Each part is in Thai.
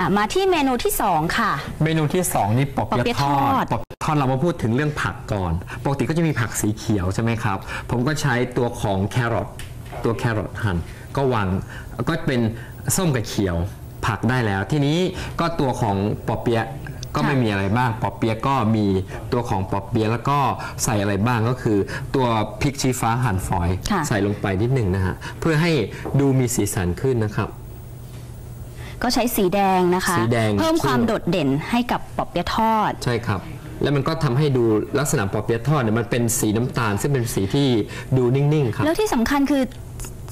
อะมาที่เมนูที่สองค่ะ เมนูที่ 2 นี่ปอเปี๊ยะทอปอเปี๊ยะทอดดปอเปี๊ยะทอดเรามาพูดถึงเรื่องผักก่อน ปกติก็จะมีผักสีเขียวใช่ไหมครับ ผมก็ใช้ตัวของแครอทตัวแครอทหั่นก็วางก็เป็นส้มกับเขียวผักได้แล้ว ทีนี้ก็ตัวของปอเปี๊ยะก็ไม่มีอะไรบ้างปอเปี๊ยะก็มีตัวของปอเปี๊ยะแล้วก็ใส่อะไรบ้างก็คือ ตัวพริกชี้ฟ้าหั่นฝอยค่ะใส่ลงไปนิดหนึ่งนะฮะเพื่อให้ดูมีสีสันขึ้นนะครับ ก็ใช้สีแดงนะคะสีแดง เพิ่มความชื่อโดดเด่นให้กับปอเปี๊ยะทอด ใช่ครับ แล้วมันก็ทำให้ดูลักษณะปอเปี๊ยะทอดเนี่ยมันเป็นสีน้ำตาล ซึ่งเป็นสีที่ดูนิ่งๆครับแล้วที่สำคัญคือ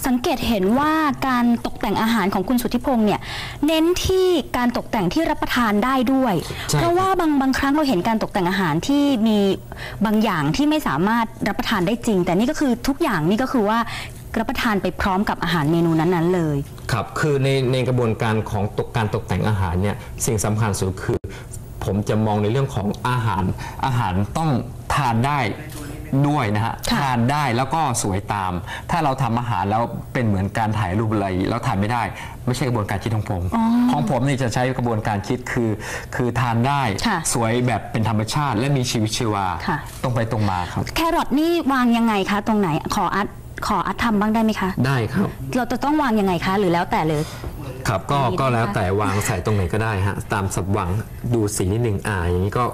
สังเกตเห็นว่าการตกแต่งอาหารของคุณสุทธิพงศ์เนี่ยเน้นที่การตกแต่งที่รับประทานได้ด้วยใช่เพราะว่าบางบางครั้งเราเห็นการตกแต่งอาหารที่มีบางอย่างที่ไม่สามารถรับประทานได้จริง แต่นี่ก็คือทุกอย่างนี่ก็คือว่า รับประทานไปพร้อมกับอาหารเมนูนั้นๆเลย ครับ คือในในกระบวนการของตกการตกแต่งอาหารเนี่ยสิ่งสำคัญสุดคือ ผมจะมองในเรื่องของอาหารอาหารต้องทานได้ด้วยนะฮะค่ะ ทานได้แล้วก็สวยตาม ถ้าเราทำอาหารแล้วเป็นเหมือนการถ่ายรูปอะไรแล้วถ่ายไม่ได้ ไม่ใช่กระบวนการคิดของผม ของผมนี่จะใช้กระบวนการคิดคือ คือทานได้ค่ะสวยแบบเป็นธรรมชาติและมีชีวิตชีวา ค่ะ ตรงไปตรงมาครับ แครอทนี่วางยังไงคะ ตรงไหนขออัด ขออัดทำบ้างได้ไหมคะ ได้ครับ เราจะต้องวางยังไงคะ หรือแล้วแต่เลย ครับก็มีได้ก็แล้วค่ะแต่วางใส่ตรงไหนก็ได้ฮะตามสับหวังดูสีนิดนึงอ่าอย่างนี้ก็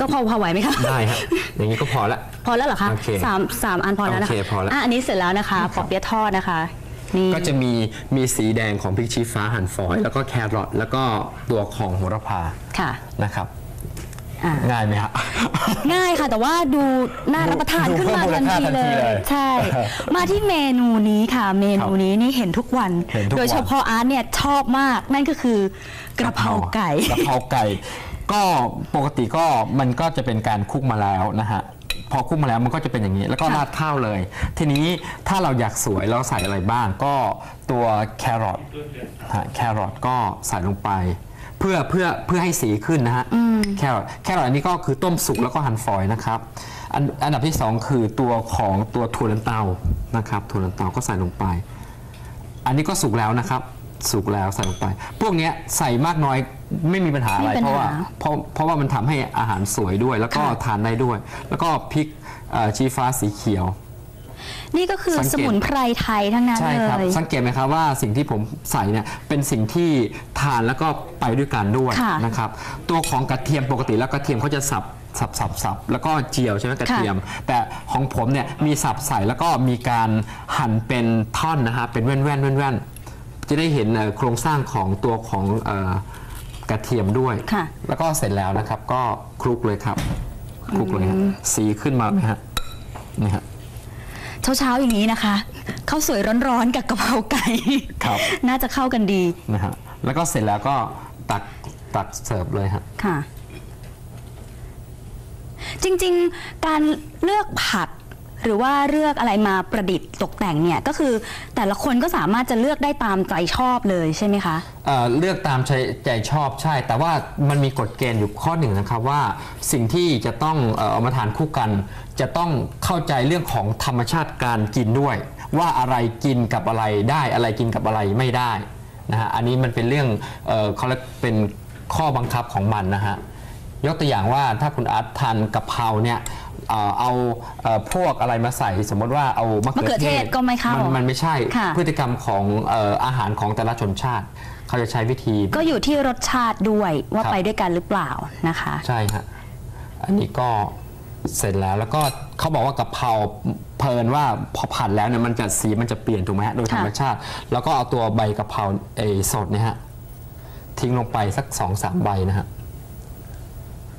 ก็พอพอไหวไหมคะได้ฮะอย่างนี้ก็พอละพอแล้วเหรอคะโอเคสามสามอันพอแล้วนะโอเคคะพอแล้วะอันนี้เสร็จแล้วนะคะปอเปี๊ยะทอดนะคะนี่ก็จะมีมีสีแดงของพริกชี้ฟ้าหั่นฝอย แล้วก็แครอทแล้วก็ตัวของโหระพาค่ะนะครับอ่า ง่ายไหมฮะ ง่ายค่ะ แต่ว่าดูน่ารับประทานดูขึ้นมาเพิ่ทัมนมูลค่าทีทันเลทียเลย ใช่ มาที่เมนูนี้ค่ะ เมนูนี้นี่เห็นทุกวันเห็นทุกวัน โดยเฉพาะอาร์ตเนี่ยชอบมาก นั่นก็คือกระเพราไก่กระเพราไก่ ก็ปกติก็มันก็จะเป็นการคลุกมาแล้วนะฮะพอคลุกมาแล้วมันก็จะเป็นอย่างนี้ แล้วก็ค่ะราดข้าวเลย ทีนี้ถ้าเราอยากสวยเราใส่อะไรบ้างก็ตัวแครอทฮะแครอทก็ใส่ลงไป เพื่อเพื่อเพื่อให้สีขึ้นนะฮะแครอทแครอทอันนี้ก็คือต้มสุกแล้วก็หั่นฝอยนะครับ อันอันดับที่สองคือตัวของตัวถั่วลันเตานะครับถั่วลันเตาก็ใส่ลงไป อันนี้ก็สุกแล้วนะครับ สุกแล้วใส่ลงไป พวกเนี้ยใส่มากน้อยไม่มีปัญหาอะไรไม่มีปัญหาเพราะว่าเพราะเพราะว่ามันทำให้อาหารสวยด้วย แล้วก็ค่ะทานได้ด้วย แล้วก็พริกเอ่อชี้ฟ้าสีเขียว นี่ก็คือสังเกต สมุนไพรไทยทั้งนั้นใช่เลครับ ย สังเกตไหมครับว่าสิ่งที่ผมใส่เนี่ยเป็นสิ่งที่ทานแล้วก็ไปด้วยกันด้วยค่ะนะครับ ตัวของกระเทียมปกติแล้วกระเทียมเขาจะสับสับสับสับแล้วก็เจียวใช่ไหมกระเทียม แต่ของผมเนี่ยมีสับใส่แล้วก็มีการหั่นเป็นท่อนนะฮะเป็นแว่นแว่นแว่นแว่นจะได้เห็นเอ่อโครงสร้างของตัวของเอ่อกระเทียมด้วยค่ะ แล้วก็เสร็จแล้วนะครับก็คลุกเลยครับคลุกเลยฮะสีขึ้นมาไหมฮะนี่ฮะ เช้าๆอย่างนี้นะคะข้าวสวยร้อนๆกับกะเพราไก่ครับ น่าจะเข้ากันดีนะฮะแล้วก็เสร็จแล้วก็ตักตักเสิร์ฟเลยฮะค่ะ จริงๆ การเลือกผัก หรือว่าเลือกอะไรมาประดิษฐ์ตกแต่งเนี่ยก็คือแต่ละคนก็สามารถจะเลือกได้ตามใจชอบเลยใช่ไหมคะ เอ่อเลือกตามใจใจชอบใช่ แต่ว่ามันมีกฎเกณฑ์อยู่ข้อหนึ่งนะครับว่าสิ่งที่จะต้องเอ่อเอามาทานคู่กัน จะต้องเข้าใจเรื่องของธรรมชาติการกินด้วย ว่าอะไรกินกับอะไรได้อะไรกินกับอะไรไม่ได้นะฮะอันนี้มันเป็นเรื่องเอ่อเขาเรียกเป็นข้อบังคับของมันนะฮะยกตัวอย่างว่าถ้าคุณอาร์ตทานกะเพราเนี่ย เอ่อเอาเอ่อพวกอะไรมาใส่ สมมติว่าเอามะมะเขืเขืออเทเทศศก็ไม่เข้ามันมันไม่ใช่ค่ะ พฤติกรรมของเอ่ออาหารของแต่ละชนชาติ เขาจะใช้วิธี ก็อยู่ที่รสชาติด้วยว่าครับ ไปด้วยกันหรือเปล่านะคะ ใช่ฮะอันนี้ก็เสร็จแล้วแล้วก็เขาบอกว่ากะเพราเพลินว่าพอผัดแล้วเนี่ยมันจะสีมันจะเปลี่ยนถูกไหมฮะโดยธรรมชาติ แล้วก็เอาตัวใบกะเพราเออสดเนี่ยฮะทิ้งลงไปสัก2อสามใบนะฮะ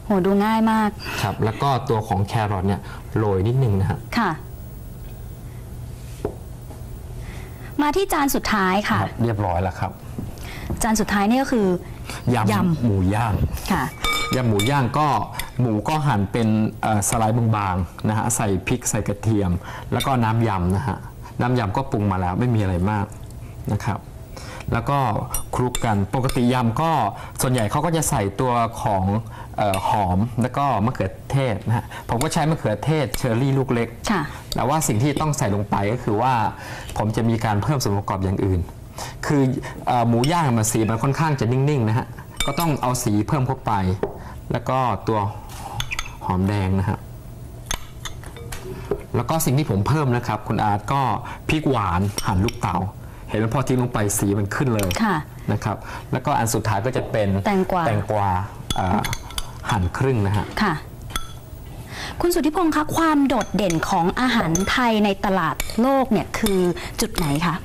โหดูง่ายมาก ครับ แล้วก็ตัวของแครอทเนี่ยโรยนิดนึงนะฮะค่ะ มาที่จานสุดท้ายค่ะ ครับเรียบร้อยแล้วครับจานสุดท้ายนี่ก็คือ ยำ ยำหมูย่างค่ะ ยำหมูย่างก็หมูก็หั่นเป็นเอ่อสไลด์บางๆนะฮะใส่พริกใส่กระเทียม แล้วก็น้ำยำนะฮะน้ำยำก็ปรุงมาแล้วไม่มีอะไรมากนะครับ แล้วก็ คลุกกัน ปกติยำก็ส่วนใหญ่เขาก็จะใส่ตัวของเออหอมแล้วก็มะเขือเทศนะฮะผมก็ใช้มะเขือเทศเชอร์รี่ลูกเล็ก ค่ะ แต่ว่าสิ่งที่ต้องใส่ลงไปก็คือว่าผมจะมีการเพิ่มส่วนประกอบอย่างอื่น คือเออหมูย่างมันสีมันค่อนข้างจะนิ่งๆนะฮะก็ต้องเอาสีเพิ่มเข้าไป แล้วก็ตัวหอมแดงนะฮะแล้วก็สิ่งที่ผมเพิ่มนะครับ คุณอาร์ตก็พริกหวานหั่นลูกเต๋า เห็นไหมพอทิ้งลงไปสีมันขึ้นเลยค่ะนะครับแล้วก็อันสุดท้ายก็จะเป็นแตงกวาแตงกวาเอ่อหั่นครึ่งนะฮะค่ะคุณสุทธิพงศ์คะความโดดเด่นของอาหารไทยในตลาดโลกเนี่ยคือจุดไหนคะ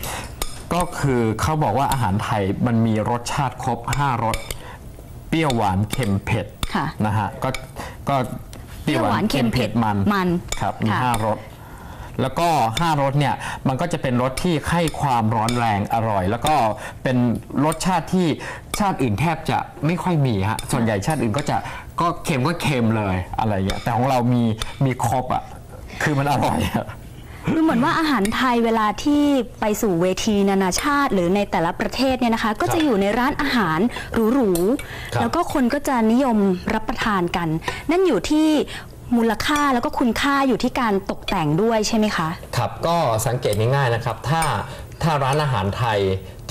ก็คือเขาบอกว่าอาหารไทยมันมีรสชาติครบ 5รสเปรี้ยวหวานเค็มเผ็ดค่ะนะฮะก็ก็เปรี้ยวหวานเค็มเผ็ดมันมันครับมีค่ะห้ารส แล้วก็5รสเนี่ยมันก็จะเป็นรสที่ให้ความร้อนแรงอร่อย แล้วก็เป็นรสชาติที่ชาติอื่นแทบจะไม่ค่อยมีฮะส่วนใหญ่ชาติอื่นก็จะก็เค็มก็เค็มเลยอะไรอย่างเงี้ยแต่ของเรามีมีครบอะคือมันอร่อยอะดูเหมือนว่าอาหารไทยเวลาที่ไปสู่เวทีนานาชาติ หรือในแต่ละประเทศเนี่ยนะคะ ก็จะอยู่ในร้านอาหารหรูครับๆแล้วก็คนก็จะนิยมรับประทานกัน นั่นอยู่ที่ มูลค่าแล้วก็คุณค่าอยู่ที่การตกแต่งด้วยใช่ไหมคะ ครับก็สังเกตง่ายๆนะครับ ถ้าถ้าร้านอาหารไทย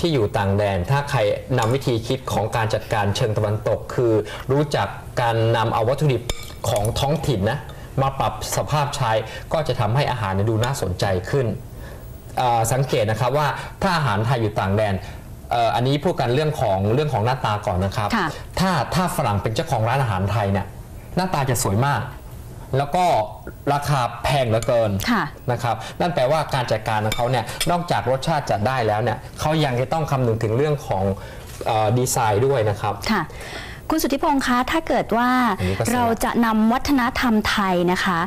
ที่อยู่ต่างแดน ถ้าใครนำวิธีคิดของการจัดการเชิงตะวันตก คือรู้จักการนำเอาวัตถุดิบของท้องถิ่นนะมาปรับสภาพใช้ก็จะทำให้อาหารเนี่ยดูน่าสนใจขึ้นเอ่อสังเกตนะครับว่าถ้าอาหารไทยอยู่ต่างแดนเอ่ออันนี้พูดกันเรื่องของเรื่องของหน้าตาก่อนนะครับ ค่ะ ถ้าถ้าฝรั่งเป็นเจ้าของร้านอาหารไทยเนี่ยหน้าตาจะสวยมาก แล้วก็ราคาแพงเหลือเกินค่ะนะครับนั่นแปลว่าการจัดการของเขาเนี่ยนอกจากรสชาติจะได้แล้วเนี่ยเขายังจะต้องคำนึงถึงเรื่องของเออดีไซน์ด้วยนะครับค่ะคุณสุทธิพงศ์คะ ถ้าเกิดว่าอันนี้ก็สวยเราจะนำวัฒนธรรมไทยนะคะ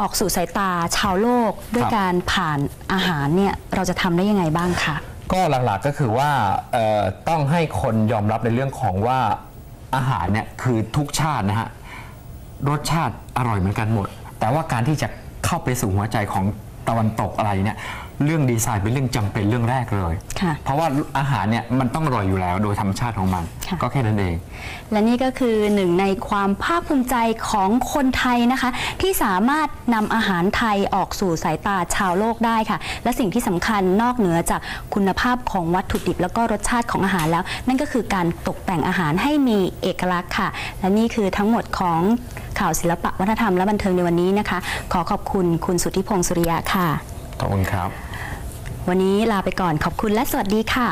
ออกสู่สายตาชาวโลกด้วยครับการผ่านอาหารเนี่ยเราจะทำได้ยังไงบ้างคะก็หลักๆก็คือว่าเอ่อต้องให้คนยอมรับในเรื่องของว่าอาหารเนี่ยคือทุกชาตินะฮะ รสชาติอร่อยเหมือนกันหมด แต่ว่าการที่จะเข้าไปสู่หัวใจของตะวันตกอะไรเนี่ยเรื่องดีไซน์เป็นเรื่องจำเป็นเรื่องแรกเลยค่ะเพราะว่าอาหารเนี่ยมันต้องอร่อยอยู่แล้วโดยธรรมชาติของมันค่ะก็แค่นั้นเอง และนี่ก็คือหนึ่งในความภาคภูมิใจของคนไทยนะคะ ที่สามารถนำอาหารไทยออกสู่สายตาชาวโลกได้ค่ะ และสิ่งที่สำคัญนอกเหนือจากคุณภาพของวัตถุดิบ แล้วก็รสชาติของอาหารแล้ว นั่นก็คือการตกแต่งอาหารให้มีเอกลักษณ์ค่ะ และนี่คือทั้งหมดของ ข่าวศิลปะวัฒนธรรมและบันเทิงในวันนี้นะคะ ขอขอบคุณคุณสุทธิพงศ์สุริยะค่ะ ขอบคุณครับ วันนี้ลาไปก่อนขอบคุณและสวัสดีค่ะ